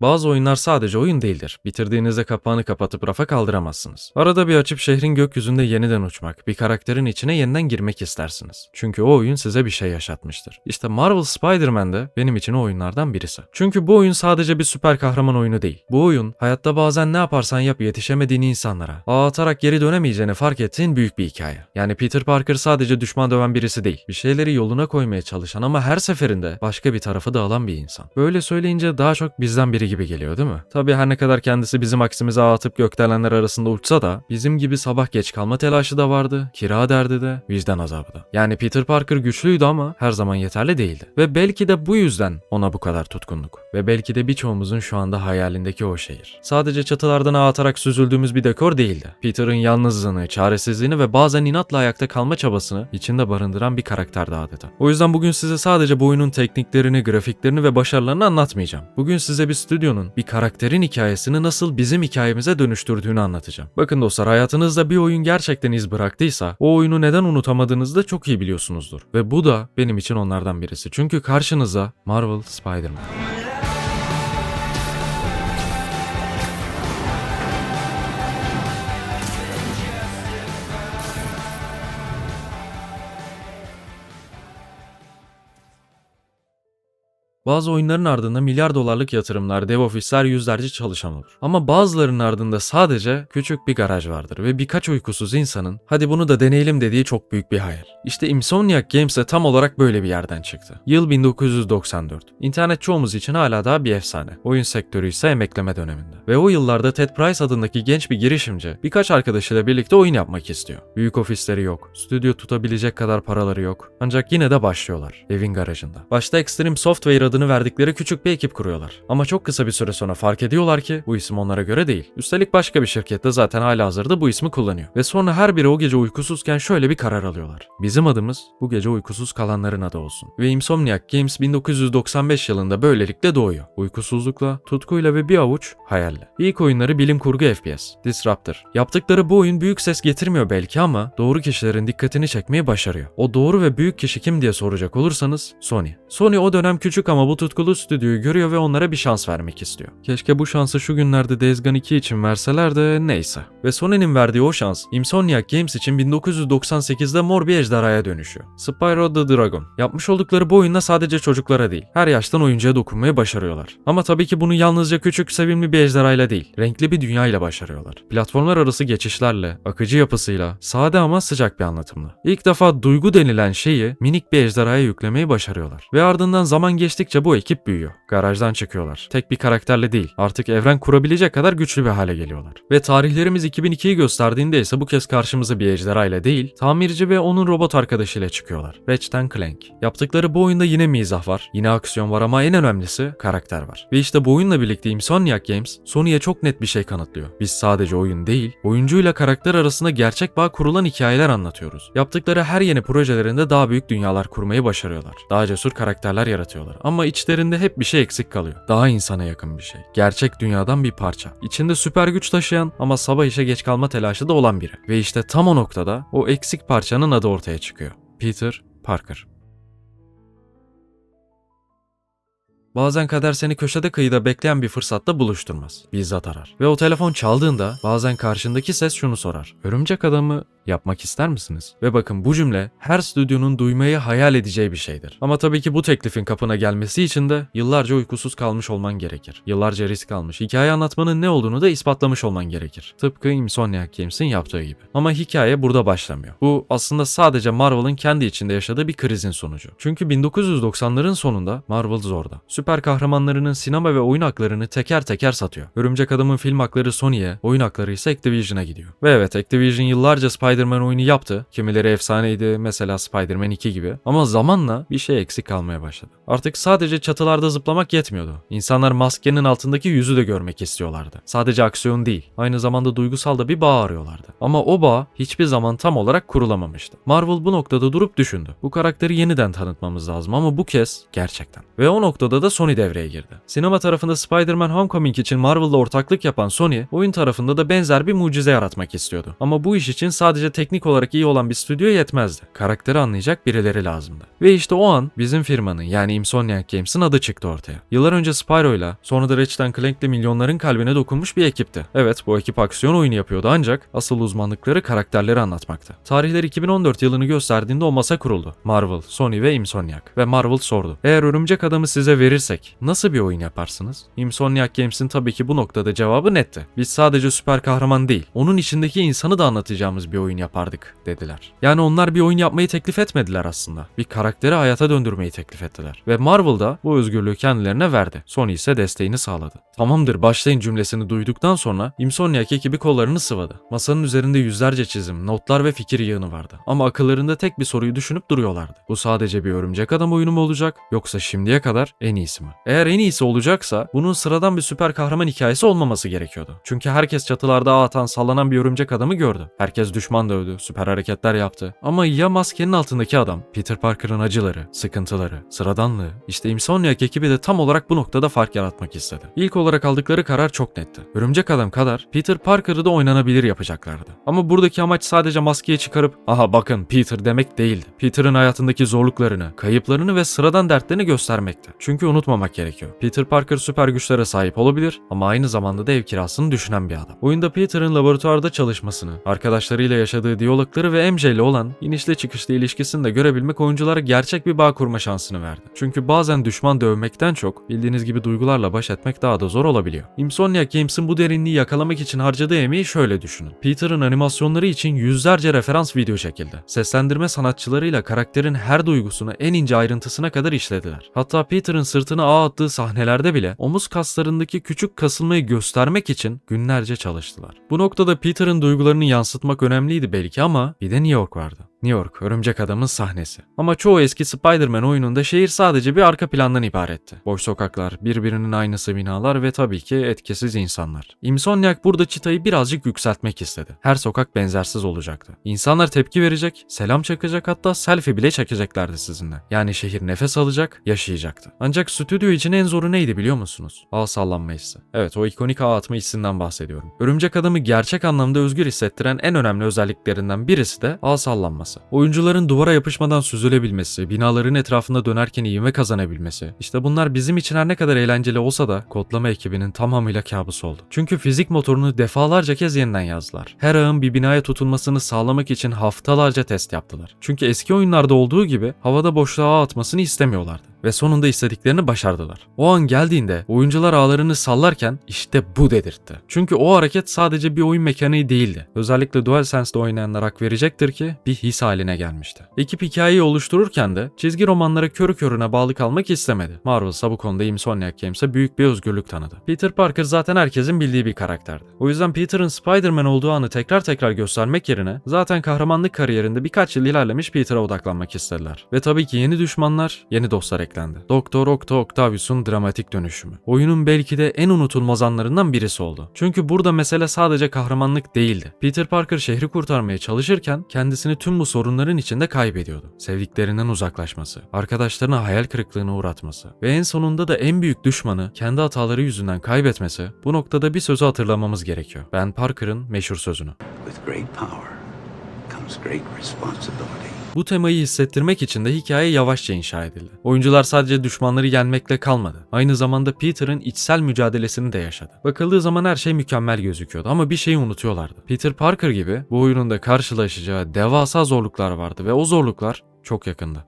Bazı oyunlar sadece oyun değildir. Bitirdiğinizde kapağını kapatıp rafa kaldıramazsınız. Arada bir açıp şehrin gökyüzünde yeniden uçmak, bir karakterin içine yeniden girmek istersiniz. Çünkü o oyun size bir şey yaşatmıştır. İşte Marvel Spider-Man de benim için o oyunlardan birisi. Çünkü bu oyun sadece bir süper kahraman oyunu değil. Bu oyun hayatta bazen ne yaparsan yap yetişemediğin insanlara, ağ atarak geri dönemeyeceğini fark ettiğin büyük bir hikaye. Yani Peter Parker sadece düşman döven birisi değil. Bir şeyleri yoluna koymaya çalışan ama her seferinde başka bir tarafı da alan bir insan. Böyle söyleyince daha çok bizden biri gibi geliyor değil mi? Tabii her ne kadar kendisi bizim aksimize atıp gökdelenler arasında uçsa da bizim gibi sabah geç kalma telaşı da vardı, kira derdi de, vicdan azabı da. Yani Peter Parker güçlüydü ama her zaman yeterli değildi. Ve belki de bu yüzden ona bu kadar tutkunduk. Ve belki de birçoğumuzun şu anda hayalindeki o şehir. Sadece çatılardan ağ atarak süzüldüğümüz bir dekor değildi. Peter'ın yalnızlığını, çaresizliğini ve bazen inatla ayakta kalma çabasını içinde barındıran bir karakterdi adeta. O yüzden bugün size sadece bu oyunun tekniklerini, grafiklerini ve başarılarını anlatmayacağım. Bugün size bir stüdyonun, bir karakterin hikayesini nasıl bizim hikayemize dönüştürdüğünü anlatacağım. Bakın dostlar hayatınızda bir oyun gerçekten iz bıraktıysa o oyunu neden unutamadığınızı da çok iyi biliyorsunuzdur. Ve bu da benim için onlardan birisi. Çünkü karşınıza Marvel Spider-Man. Bazı oyunların ardında milyar dolarlık yatırımlar, dev ofisler, yüzlerce çalışan olur. Ama bazılarının ardında sadece küçük bir garaj vardır ve birkaç uykusuz insanın hadi bunu da deneyelim dediği çok büyük bir hayal. İşte Insomniac Games de tam olarak böyle bir yerden çıktı. Yıl 1994. İnternet çoğumuz için hala daha bir efsane. Oyun sektörü ise emekleme döneminde. Ve o yıllarda Ted Price adındaki genç bir girişimci birkaç arkadaşıyla birlikte oyun yapmak istiyor. Büyük ofisleri yok, stüdyo tutabilecek kadar paraları yok. Ancak yine de başlıyorlar evin garajında. Başta Extreme Software adını verdikleri küçük bir ekip kuruyorlar. Ama çok kısa bir süre sonra fark ediyorlar ki bu isim onlara göre değil. Üstelik başka bir şirkette zaten hala hazırda bu ismi kullanıyor. Ve sonra her biri o gece uykusuzken şöyle bir karar alıyorlar. Bizim adımız bu gece uykusuz kalanların adı olsun. Ve Insomniac Games 1995 yılında böylelikle doğuyor. Uykusuzlukla, tutkuyla ve bir avuç hayalle. İlk oyunları bilim kurgu FPS, Disruptor. Yaptıkları bu oyun büyük ses getirmiyor belki ama doğru kişilerin dikkatini çekmeyi başarıyor. O doğru ve büyük kişi kim diye soracak olursanız Sony. Sony o dönem küçük ama bu tutkulu stüdyoyu görüyor ve onlara bir şans vermek istiyor. Keşke bu şansı şu günlerde Days Gone 2 için verseler de neyse. Ve Sony'nin verdiği o şans Insomniac Games için 1998'de mor bir ejderhaya dönüşüyor. Spyro the Dragon. Yapmış oldukları bu oyunda sadece çocuklara değil, her yaştan oyuncuya dokunmayı başarıyorlar. Ama tabii ki bunu yalnızca küçük sevimli bir ejderhayla değil, renkli bir dünya ile başarıyorlar. Platformlar arası geçişlerle, akıcı yapısıyla, sade ama sıcak bir anlatımla. İlk defa duygu denilen şeyi minik bir ejderhaya yüklemeyi başarıyorlar. Ve ardından zaman geçtikçe bu ekip büyüyor. Garajdan çıkıyorlar. Tek bir karakterle değil, artık evren kurabilecek kadar güçlü bir hale geliyorlar. Ve tarihlerimiz 2002'yi gösterdiğinde ise bu kez karşımıza bir ejderha ile değil, tamirci ve onun robot arkadaşıyla çıkıyorlar. Ratchet Clank. Yaptıkları bu oyunda yine mizah var, yine aksiyon var ama en önemlisi karakter var. Ve işte bu oyunla birlikte Insomniac Games, Sony'ye çok net bir şey kanıtlıyor. Biz sadece oyun değil, oyuncuyla karakter arasında gerçek bağ kurulan hikayeler anlatıyoruz. Yaptıkları her yeni projelerinde daha büyük dünyalar kurmayı başarıyorlar. Daha cesur karakterler yaratıyorlar. Ama içlerinde hep bir şey eksik kalıyor. Daha insana yakın bir şey. Gerçek dünyadan bir parça. İçinde süper güç taşıyan ama sabah işe geç kalma telaşı da olan biri. Ve işte tam o noktada o eksik parçanın adı ortaya çıkıyor. Peter Parker. Bazen kader seni köşede kıyıda bekleyen bir fırsatta buluşturmaz. Bizzat arar. Ve o telefon çaldığında bazen karşındaki ses şunu sorar. Örümcek adamı yapmak ister misiniz? Ve bakın bu cümle her stüdyonun duymayı hayal edeceği bir şeydir. Ama tabii ki bu teklifin kapına gelmesi için de yıllarca uykusuz kalmış olman gerekir. Yıllarca risk almış, hikaye anlatmanın ne olduğunu da ispatlamış olman gerekir. Tıpkı Insomniac Games'in yaptığı gibi. Ama hikaye burada başlamıyor. Bu aslında sadece Marvel'ın kendi içinde yaşadığı bir krizin sonucu. Çünkü 1990'ların sonunda Marvel zorda. Süper kahramanlarının sinema ve oyun haklarını teker teker satıyor. Örümcek Adam'ın film hakları Sony'ye, oyun hakları ise Activision'a gidiyor. Ve evet Activision yıllarca Spider-Man oyunu yaptı. Kimileri efsaneydi mesela Spider-Man 2 gibi. Ama zamanla bir şey eksik kalmaya başladı. Artık sadece çatılarda zıplamak yetmiyordu. İnsanlar maskenin altındaki yüzü de görmek istiyorlardı. Sadece aksiyon değil, aynı zamanda duygusal da bir bağ arıyorlardı. Ama o bağ hiçbir zaman tam olarak kurulamamıştı. Marvel bu noktada durup düşündü. Bu karakteri yeniden tanıtmamız lazım ama bu kez gerçekten. Ve o noktada da Sony devreye girdi. Sinema tarafında Spider-Man Homecoming için Marvel'la ortaklık yapan Sony, oyun tarafında da benzer bir mucize yaratmak istiyordu. Ama bu iş için sadece sadece teknik olarak iyi olan bir stüdyo yetmezdi. Karakteri anlayacak birileri lazımdı. Ve işte o an bizim firmanın yani Insomniac Games'in adı çıktı ortaya. Yıllar önce Spyro'yla sonra da Ratchet Clank'le milyonların kalbine dokunmuş bir ekipti. Evet bu ekip aksiyon oyunu yapıyordu ancak asıl uzmanlıkları karakterleri anlatmaktı. Tarihler 2014 yılını gösterdiğinde o masa kuruldu. Marvel, Sony ve Insomniac. Ve Marvel sordu. Eğer Örümcek Adam'ı size verirsek nasıl bir oyun yaparsınız? Insomniac Games'in tabii ki bu noktada cevabı netti. Biz sadece süper kahraman değil, onun içindeki insanı da anlatacağımız bir oyun yapardık dediler. Yani onlar bir oyun yapmayı teklif etmediler aslında. Bir karakteri hayata döndürmeyi teklif ettiler. Ve Marvel da bu özgürlüğü kendilerine verdi. Sony ise desteğini sağladı. Tamamdır başlayın cümlesini duyduktan sonra Insomniac ekibi kollarını sıvadı. Masanın üzerinde yüzlerce çizim, notlar ve fikir yığını vardı. Ama akıllarında tek bir soruyu düşünüp duruyorlardı. Bu sadece bir örümcek adam oyunu mu olacak yoksa şimdiye kadar en iyisi mi? Eğer en iyisi olacaksa bunun sıradan bir süper kahraman hikayesi olmaması gerekiyordu. Çünkü herkes çatılarda atan sallanan bir örümcek adamı gördü. Herkes düşman dövdü, süper hareketler yaptı. Ama ya maskenin altındaki adam, Peter Parker'ın acıları, sıkıntıları, sıradanlığı, işte Insomniac ekibi de tam olarak bu noktada fark yaratmak istedi. İlk olarak aldıkları karar çok netti. Örümcek adam kadar Peter Parker'ı da oynanabilir yapacaklardı. Ama buradaki amaç sadece maskeyi çıkarıp aha bakın Peter demek değildi. Peter'ın hayatındaki zorluklarını, kayıplarını ve sıradan dertlerini göstermekti. Çünkü unutmamak gerekiyor. Peter Parker süper güçlere sahip olabilir ama aynı zamanda da ev kirasını düşünen bir adam. Oyunda Peter'ın laboratuvarda çalışmasını, arkadaşlarıyla yaşadığı diyalogları ve MJ ile olan inişli çıkışlı ilişkisini de görebilmek oyunculara gerçek bir bağ kurma şansını verdi. Çünkü bazen düşman dövmekten çok bildiğiniz gibi duygularla baş etmek daha da zor olabiliyor. Insomniac Games'in bu derinliği yakalamak için harcadığı emeği şöyle düşünün. Peter'ın animasyonları için yüzlerce referans video çekildi. Seslendirme sanatçılarıyla karakterin her duygusunu en ince ayrıntısına kadar işlediler. Hatta Peter'ın sırtına ağ attığı sahnelerde bile omuz kaslarındaki küçük kasılmayı göstermek için günlerce çalıştılar. Bu noktada Peter'ın duygularını yansıtmak önemliydi belki ama bir de New York vardı. New York, Örümcek Adam'ın sahnesi. Ama çoğu eski Spider-Man oyununda şehir sadece bir arka plandan ibaretti. Boş sokaklar, birbirinin aynısı binalar ve tabii ki etkisiz insanlar. Insomniac burada çıtayı birazcık yükseltmek istedi. Her sokak benzersiz olacaktı. İnsanlar tepki verecek, selam çakacak hatta selfie bile çekeceklerdi sizinle. Yani şehir nefes alacak, yaşayacaktı. Ancak stüdyo için en zoru neydi biliyor musunuz? Ağ sallanma hissi. Evet o ikonik ağ atma hissinden bahsediyorum. Örümcek Adam'ı gerçek anlamda özgür hissettiren en önemli özelliklerinden birisi de ağ sallanması. Oyuncuların duvara yapışmadan süzülebilmesi, binaların etrafında dönerken ivme kazanabilmesi. İşte bunlar bizim için her ne kadar eğlenceli olsa da kodlama ekibinin tamamıyla kabusu oldu. Çünkü fizik motorunu defalarca kez yeniden yazdılar. Her ağın bir binaya tutunmasını sağlamak için haftalarca test yaptılar. Çünkü eski oyunlarda olduğu gibi havada boşluğa atmasını istemiyorlardı ve sonunda istediklerini başardılar. O an geldiğinde oyuncular ağlarını sallarken işte bu dedirtti. Çünkü o hareket sadece bir oyun mekaniği değildi. Özellikle DualSense'de oynayanlar hak verecektir ki bir his haline gelmişti. Ekip hikayeyi oluştururken de çizgi romanlara körü körüne bağlı kalmak istemedi. Marvel ise bu konuda Insomniac Games'e büyük bir özgürlük tanıdı. Peter Parker zaten herkesin bildiği bir karakterdi. O yüzden Peter'ın Spider-Man olduğu anı tekrar tekrar göstermek yerine zaten kahramanlık kariyerinde birkaç yıl ilerlemiş Peter'a odaklanmak istediler. Ve tabii ki yeni düşmanlar, yeni dostlar eklendi. Doktor Octo Octavius'un dramatik dönüşümü. Oyunun belki de en unutulmaz anlarından birisi oldu. Çünkü burada mesele sadece kahramanlık değildi. Peter Parker şehri kurtarmaya çalışırken kendisini tüm bu sorunların içinde kaybediyordu. Sevdiklerinden uzaklaşması, arkadaşlarına hayal kırıklığına uğratması ve en sonunda da en büyük düşmanı kendi hataları yüzünden kaybetmesi bu noktada bir sözü hatırlamamız gerekiyor. Ben Parker'ın meşhur sözünü. With great power comes great responsibility. Bu temayı hissettirmek için de hikaye yavaşça inşa edildi. Oyuncular sadece düşmanları yenmekle kalmadı. Aynı zamanda Peter'ın içsel mücadelesini de yaşadı. Bakıldığı zaman her şey mükemmel gözüküyordu ama bir şeyi unutuyorlardı. Peter Parker gibi bu oyunun karşılaşacağı devasa zorluklar vardı ve o zorluklar çok yakındı.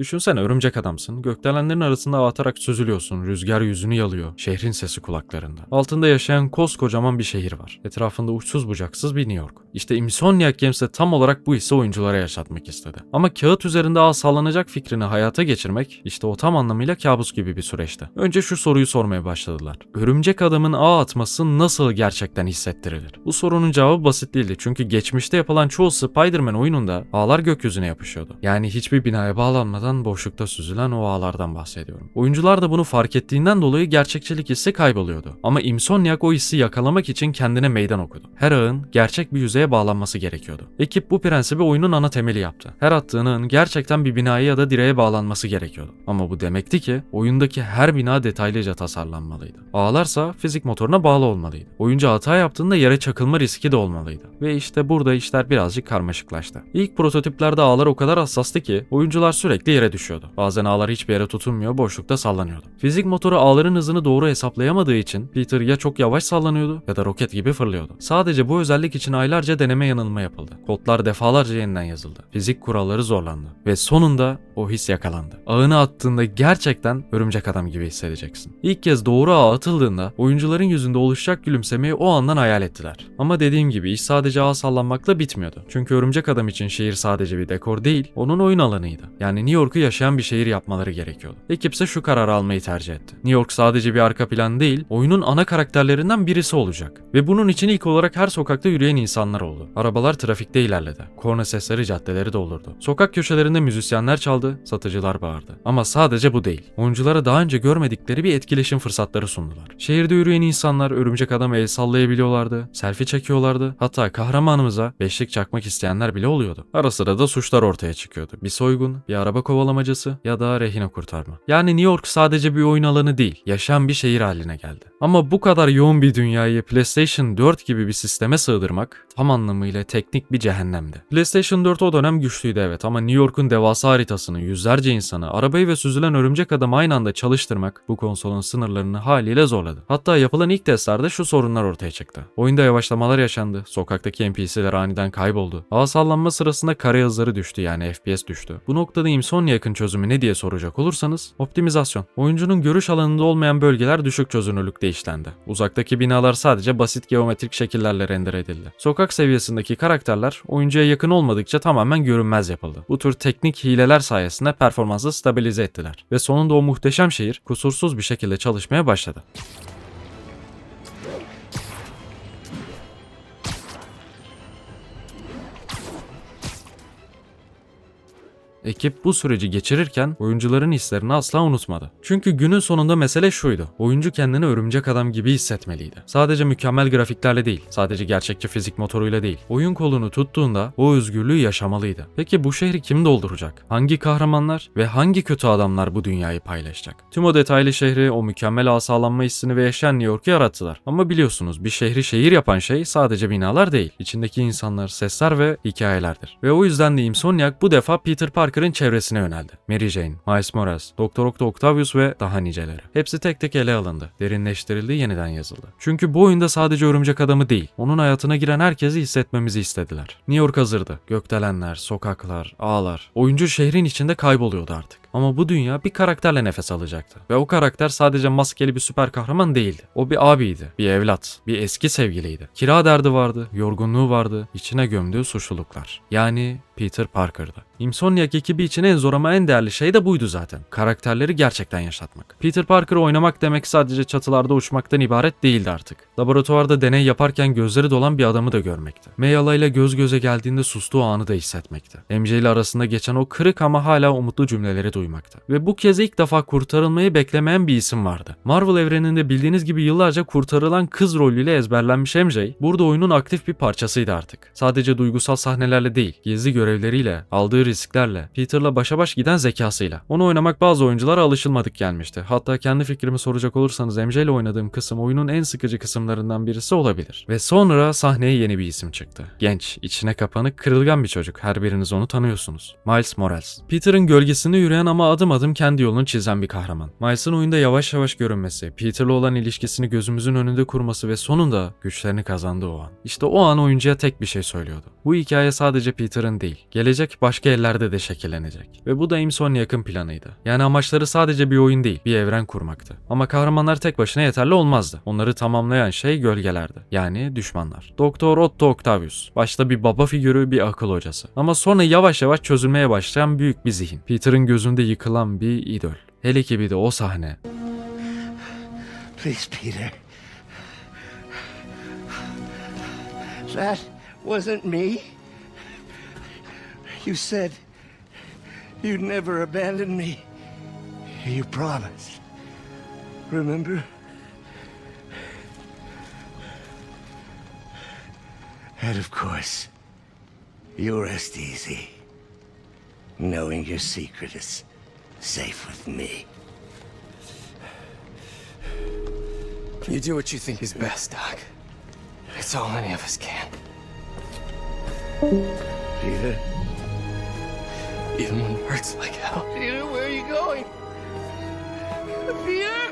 Düşünsene örümcek adamsın, gökdelenlerin arasında atarak süzülüyorsun, rüzgar yüzünü yalıyor, şehrin sesi kulaklarında. Altında yaşayan koskocaman bir şehir var. Etrafında uçsuz bucaksız bir New York. İşte Insomniac Games de tam olarak bu hissi oyunculara yaşatmak istedi. Ama kağıt üzerinde ağ sallanacak fikrini hayata geçirmek işte o tam anlamıyla kabus gibi bir süreçti. Önce şu soruyu sormaya başladılar. Örümcek adamın ağ atması nasıl gerçekten hissettirilir? Bu sorunun cevabı basit değildi çünkü geçmişte yapılan çoğu Spider-Man oyununda ağlar gökyüzüne yapışıyordu. Yani hiçbir binaya bağlanmadan ardından boşlukta süzülen o ağlardan bahsediyorum. Oyuncular da bunu fark ettiğinden dolayı gerçekçilik hissi kayboluyordu. Ama Insomniac o hissi yakalamak için kendine meydan okudu. Her ağın gerçek bir yüzeye bağlanması gerekiyordu. Ekip bu prensibi oyunun ana temeli yaptı. Her attığın ağın gerçekten bir binaya ya da direğe bağlanması gerekiyordu. Ama bu demekti ki oyundaki her bina detaylıca tasarlanmalıydı. Ağlarsa fizik motoruna bağlı olmalıydı. Oyuncu hata yaptığında yere çakılma riski de olmalıydı. Ve işte burada işler birazcık karmaşıklaştı. İlk prototiplerde ağlar o kadar hassastı ki oyuncular sürekli yere düşüyordu. Bazen ağlar hiçbir yere tutunmuyor, boşlukta sallanıyordu. Fizik motoru ağların hızını doğru hesaplayamadığı için Peter ya çok yavaş sallanıyordu ya da roket gibi fırlıyordu. Sadece bu özellik için aylarca deneme yanılma yapıldı. Kodlar defalarca yeniden yazıldı. Fizik kuralları zorlandı. Ve sonunda o his yakalandı. Ağını attığında gerçekten örümcek adam gibi hissedeceksin. İlk kez doğru ağa atıldığında oyuncuların yüzünde oluşacak gülümsemeyi o andan hayal ettiler. Ama dediğim gibi iş sadece ağ sallanmakla bitmiyordu. Çünkü örümcek adam için şehir sadece bir dekor değil, onun oyun alanıydı. Yani New York'u yaşayan bir şehir yapmaları gerekiyordu. Ekipse şu kararı almayı tercih etti. New York sadece bir arka plan değil, oyunun ana karakterlerinden birisi olacak. Ve bunun için ilk olarak her sokakta yürüyen insanlar oldu. Arabalar trafikte ilerledi. Korna sesleri caddeleri doldurdu. Sokak köşelerinde müzisyenler çaldı, satıcılar bağırdı. Ama sadece bu değil. Oyunculara daha önce görmedikleri bir etkileşim fırsatları sundular. Şehirde yürüyen insanlar örümcek adama el sallayabiliyorlardı, selfie çekiyorlardı. Hatta kahramanımıza beşlik çakmak isteyenler bile oluyordu. Ara sıra da suçlar ortaya çıkıyordu. Bir soygun, bir araba kovalamacası ya da rehine kurtarma. Yani New York sadece bir oyun alanı değil, yaşayan bir şehir haline geldi. Ama bu kadar yoğun bir dünyayı PlayStation 4 gibi bir sisteme sığdırmak tam anlamıyla teknik bir cehennemdi. PlayStation 4 o dönem güçlüydü evet ama New York'un devasa haritasını, yüzlerce insanı, arabayı ve süzülen örümcek adamı aynı anda çalıştırmak bu konsolun sınırlarını haliyle zorladı. Hatta yapılan ilk testlerde şu sorunlar ortaya çıktı. Oyunda yavaşlamalar yaşandı, sokaktaki NPC'ler aniden kayboldu. Ağ sallanma sırasında kare hızları düştü yani FPS düştü. Bu noktada Insomniac'ın çözümü ne diye soracak olursanız optimizasyon. Oyuncunun görüş alanında olmayan bölgeler düşük çözünürlükte işlendi. Uzaktaki binalar sadece basit geometrik şekillerle render edildi. Sokak seviyesindeki karakterler oyuncuya yakın olmadıkça tamamen görünmez yapıldı. Bu tür teknik hileler sayesinde performansı stabilize ettiler. Ve sonunda o muhteşem şehir kusursuz bir şekilde çalışmaya başladı. Ekip bu süreci geçirirken oyuncuların hislerini asla unutmadı. Çünkü günün sonunda mesele şuydu. Oyuncu kendini örümcek adam gibi hissetmeliydi. Sadece mükemmel grafiklerle değil, sadece gerçekçi fizik motoruyla değil. Oyun kolunu tuttuğunda o özgürlüğü yaşamalıydı. Peki bu şehri kim dolduracak? Hangi kahramanlar ve hangi kötü adamlar bu dünyayı paylaşacak? Tüm o detaylı şehri, o mükemmel ağ sağlanma hissini ve yaşayan New York'u yarattılar. Ama biliyorsunuz bir şehri şehir yapan şey sadece binalar değil. İçindeki insanlar, sesler ve hikayelerdir. Ve o yüzden de Insomniac bu defa Peter Parker'ın çevresine yöneldi. Mary Jane, Miles Morales, Doktor Octo Octavius ve daha niceleri. Hepsi tek tek ele alındı, derinleştirildi, yeniden yazıldı. Çünkü bu oyunda sadece örümcek adamı değil, onun hayatına giren herkesi hissetmemizi istediler. New York hazırdı. Gökdelenler, sokaklar, ağlar. Oyuncu şehrin içinde kayboluyordu artık. Ama bu dünya bir karakterle nefes alacaktı. Ve o karakter sadece maskeli bir süper kahraman değildi. O bir abiydi, bir evlat, bir eski sevgiliydi. Kira derdi vardı, yorgunluğu vardı, içine gömdüğü suçluluklar. Yani Peter Parker'dı. Insomniac ekibi için en zor ama en değerli şey de buydu zaten. Karakterleri gerçekten yaşatmak. Peter Parker'ı oynamak demek sadece çatılarda uçmaktan ibaret değildi artık. Laboratuvarda deney yaparken gözleri dolan bir adamı da görmekti. Mayala ile göz göze geldiğinde sustuğu anı da hissetmekti. MJ ile arasında geçen o kırık ama hala umutlu cümleleri duymakta. Ve bu kez ilk defa kurtarılmayı beklemeyen bir isim vardı. Marvel evreninde bildiğiniz gibi yıllarca kurtarılan kız rolüyle ezberlenmiş MJ, burada oyunun aktif bir parçasıydı artık. Sadece duygusal sahnelerle değil, gizli görevleriyle, aldığı risklerle, Peter'la başa baş giden zekasıyla. Onu oynamak bazı oyunculara alışılmadık gelmişti. Hatta kendi fikrimi soracak olursanız MJ ile oynadığım kısım oyunun en sıkıcı kısımlarından birisi olabilir. Ve sonra sahneye yeni bir isim çıktı. Genç, içine kapanık, kırılgan bir çocuk. Her biriniz onu tanıyorsunuz. Miles Morales. Peter'ın gölgesinde yürüyen ama adım adım kendi yolunu çizen bir kahraman. Miles'ın oyunda yavaş yavaş görünmesi, Peter'la olan ilişkisini gözümüzün önünde kurması ve sonunda güçlerini kazandığı o an. İşte o an oyuncuya tek bir şey söylüyordu. Bu hikaye sadece Peter'ın değil, gelecek başka ellerde de şekillenecek. Ve bu da Insomniac'ın planıydı. Yani amaçları sadece bir oyun değil, bir evren kurmaktı. Ama kahramanlar tek başına yeterli olmazdı. Onları tamamlayan şey gölgelerdi. Yani düşmanlar. Doktor Otto Octavius. Başta bir baba figürü, bir akıl hocası. Ama sonra yavaş yavaş çözülmeye başlayan büyük bir zihin. Peter'ın gözünde yıkılan bir idol. Hele ki bir de o sahne. Please, Peter. That wasn't me. You said You'd never abandon me. You promised. Remember? And of course, you'll rest easy, knowing your secret is safe with me. You do what you think is best, Doc. It's all any of us can. Peter? Even when it hurts like hell. Peter, where are you going? Peter? Peter!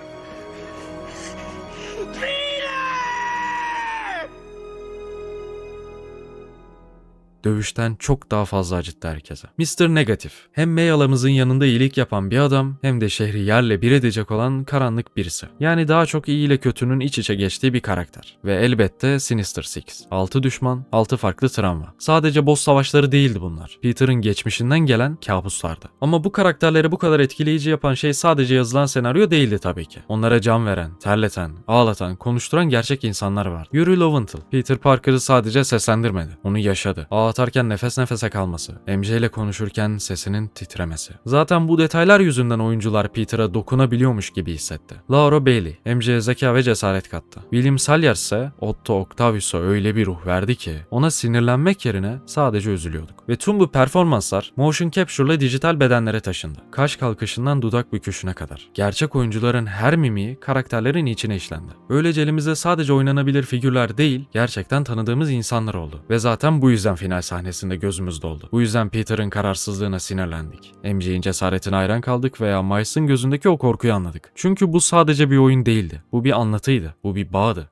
Dövüşten çok daha fazla acıttı herkese. Mr. Negatif. Hem Mayalamızın yanında iyilik yapan bir adam hem de şehri yerle bir edecek olan karanlık birisi. Yani daha çok iyi ile kötünün iç içe geçtiği bir karakter. Ve elbette Sinister Six. 6 düşman, 6 farklı travma. Sadece boss savaşları değildi bunlar. Peter'ın geçmişinden gelen kabuslardı. Ama bu karakterleri bu kadar etkileyici yapan şey sadece yazılan senaryo değildi tabii ki. Onlara can veren, terleten, ağlatan, konuşturan gerçek insanlar var. Yuri Lowenthal, Peter Parker'ı sadece seslendirmedi. Onu yaşadı. Ağ atarken nefes nefese kalması, MJ ile konuşurken sesinin titremesi. Zaten bu detaylar yüzünden oyuncular Peter'a dokunabiliyormuş gibi hissetti. Laura Bailey, MJ'ye zeka ve cesaret kattı. William Salyers ise Otto Octavius'a öyle bir ruh verdi ki ona sinirlenmek yerine sadece üzülüyorduk. Ve tüm bu performanslar motion capture ile dijital bedenlere taşındı. Kaş kalkışından dudak büküşüne kadar. Gerçek oyuncuların her mimiği karakterlerin içine işlendi. Böylece elimizde sadece oynanabilir figürler değil, gerçekten tanıdığımız insanlar oldu. Ve zaten bu yüzden final sahnesinde gözümüz doldu. Bu yüzden Peter'ın kararsızlığına sinirlendik. MJ'in cesaretine hayran kaldık veya Miles'ın gözündeki o korkuyu anladık. Çünkü bu sadece bir oyun değildi. Bu bir anlatıydı. Bu bir bağdı.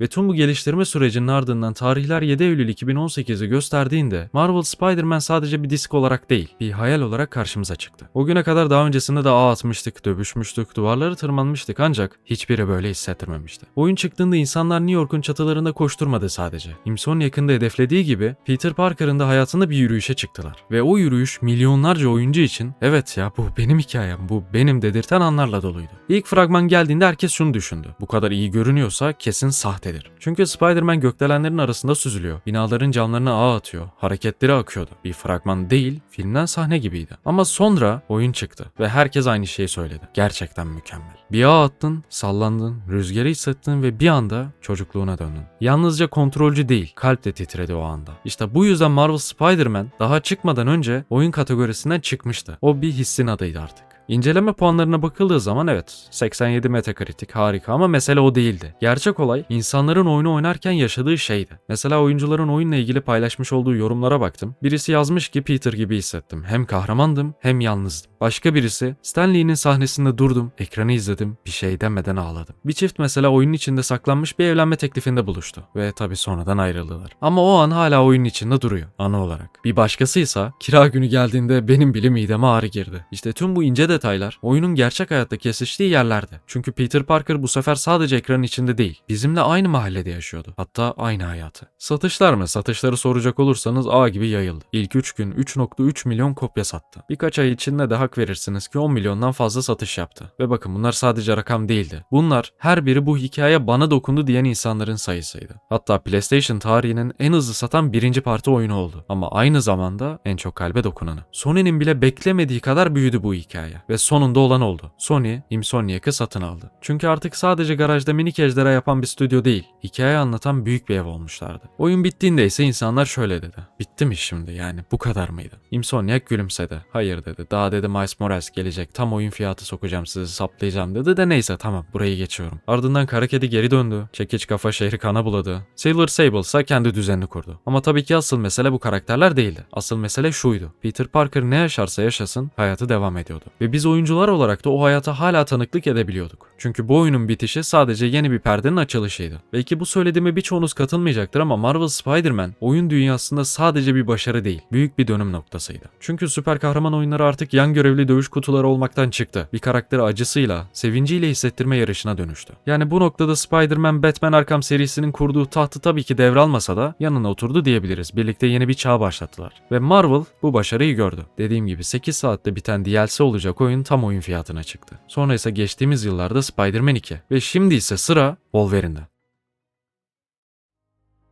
Ve tüm bu geliştirme sürecinin ardından tarihler 7 Eylül 2018'i gösterdiğinde Marvel Spider-Man sadece bir disk olarak değil, bir hayal olarak karşımıza çıktı. O güne kadar daha öncesinde de ağ atmıştık, dövüşmüştük, duvarları tırmanmıştık ancak hiçbiri böyle hissettirmemişti. Oyun çıktığında insanlar New York'un çatılarında koşturmadı sadece. Insomniac'ın da hedeflediği gibi Peter Parker'ın da hayatında bir yürüyüşe çıktılar. Ve o yürüyüş milyonlarca oyuncu için evet ya bu benim hikayem, bu benim dedirten anlarla doluydu. İlk fragman geldiğinde herkes şunu düşündü. Bu kadar iyi görünüyorsa kesin sahtedir. Çünkü Spider-Man gökdelenlerin arasında süzülüyor. Binaların camlarına ağ atıyor. Hareketleri akıyordu. Bir fragman değil, filmden sahne gibiydi. Ama sonra oyun çıktı ve herkes aynı şeyi söyledi. Gerçekten mükemmel. Bir ağ attın, sallandın, rüzgarı hissettin ve bir anda çocukluğuna döndün. Yalnızca kontrolcü değil, kalp de titredi o anda. İşte bu yüzden Marvel Spider-Man daha çıkmadan önce oyun kategorisinden çıkmıştı. O bir hissin adıydı artık. İnceleme puanlarına bakıldığı zaman evet 87 Metacritic harika ama mesele o değildi. Gerçek olay insanların oyunu oynarken yaşadığı şeydi. Mesela oyuncuların oyunla ilgili paylaşmış olduğu yorumlara baktım. Birisi yazmış ki Peter gibi hissettim. Hem kahramandım hem yalnızdım. Başka birisi Stan Lee'nin sahnesinde durdum, ekranı izledim, bir şey demeden ağladım. Bir çift mesela oyunun içinde saklanmış bir evlenme teklifinde buluştu ve tabi sonradan ayrıldılar. Ama o an hala oyunun içinde duruyor anı olarak. Bir başkasıysa kira günü geldiğinde benim bile mideme ağrı girdi. İşte tüm bu ince detaylar oyunun gerçek hayatta kesiştiği yerlerde. Çünkü Peter Parker bu sefer sadece ekranın içinde değil, bizimle aynı mahallede yaşıyordu. Hatta aynı hayatı. Satışlar mı? Satışları soracak olursanız A gibi yayıldı. İlk 3 gün 3.3 milyon kopya sattı. Birkaç ay içinde de hak verirsiniz ki 10 milyondan fazla satış yaptı. Ve bakın bunlar sadece rakam değildi. Bunlar her biri bu hikaye bana dokundu diyen insanların sayısıydı. Hatta PlayStation tarihinin en hızlı satan birinci parti oyunu oldu. Ama aynı zamanda en çok kalbe dokunanı. Sony'nin bile beklemediği kadar büyüdü bu hikaye. Ve sonunda olan oldu. Sony, Insomniac'ı satın aldı. Çünkü artık sadece garajda minik ejderha yapan bir stüdyo değil, hikaye anlatan büyük bir ev olmuşlardı. Oyun bittiğinde ise insanlar şöyle dedi. Bitti mi şimdi yani bu kadar mıydı? Insomniac gülümsedi. Hayır dedi. Daha dedi Miles Morales gelecek. Tam oyun fiyatı sokacağım sizi saplayacağım dedi de neyse tamam burayı geçiyorum. Ardından kara kedi geri döndü. Çekiç kafa şehri kana buladı. Silver Sable ise kendi düzenini kurdu. Ama tabii ki asıl mesele bu karakterler değildi. Asıl mesele şuydu. Peter Parker ne yaşarsa yaşasın hayatı devam ediyordu. Ve biz oyuncular olarak da o hayata hala tanıklık edebiliyorduk. Çünkü bu oyunun bitişi sadece yeni bir perdenin açılışıydı. Belki bu söylediğime birçoğunuz katılmayacaktır ama Marvel Spider-Man oyun dünyasında sadece bir başarı değil, büyük bir dönüm noktasıydı. Çünkü süper kahraman oyunları artık yan görevli dövüş kutuları olmaktan çıktı. Bir karakteri acısıyla, sevinciyle hissettirme yarışına dönüştü. Yani bu noktada Spider-Man Batman Arkham serisinin kurduğu tahtı tabii ki devralmasa da yanına oturdu diyebiliriz. Birlikte yeni bir çağ başlattılar. Ve Marvel bu başarıyı gördü. Dediğim gibi 8 saatte biten DLC olacak oyun tam oyun fiyatına çıktı. Sonra ise geçtiğimiz yıllarda Spider-Man 2 ve şimdi ise sıra Wolverine'de.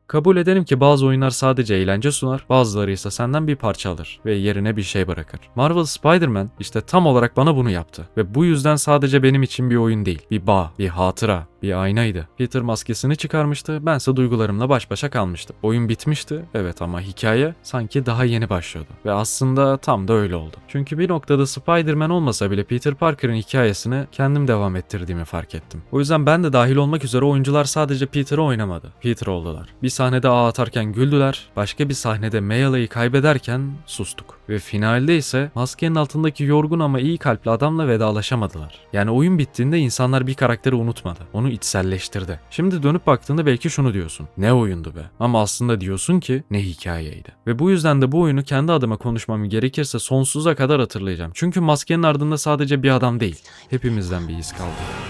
Kabul edelim ki bazı oyunlar sadece eğlence sunar, bazıları ise senden bir parça alır ve yerine bir şey bırakır. Marvel Spider-Man işte tam olarak bana bunu yaptı ve bu yüzden sadece benim için bir oyun değil, bir bağ, bir hatıra, bir aynaydı. Peter maskesini çıkarmıştı, bense duygularımla baş başa kalmıştım. Oyun bitmişti, evet ama hikaye sanki daha yeni başlıyordu. Ve aslında tam da öyle oldu. Çünkü bir noktada Spider-Man olmasa bile Peter Parker'ın hikayesini kendim devam ettirdiğimi fark ettim. O yüzden ben de dahil olmak üzere oyuncular sadece Peter'ı oynamadı. Peter oldular. Bir sahnede ağ atarken güldüler, başka bir sahnede Mayala'yı kaybederken sustuk. Ve finalde ise maskenin altındaki yorgun ama iyi kalpli adamla vedalaşamadılar. Yani oyun bittiğinde insanlar bir karakteri unutmadı. Onu içselleştirdi. Şimdi dönüp baktığında belki şunu diyorsun. Ne oyundu be. Ama aslında diyorsun ki ne hikayeydi. Ve bu yüzden de bu oyunu kendi adıma konuşmam gerekirse sonsuza kadar hatırlayacağım. Çünkü maskenin ardında sadece bir adam değil. Hepimizden bir iz kaldı.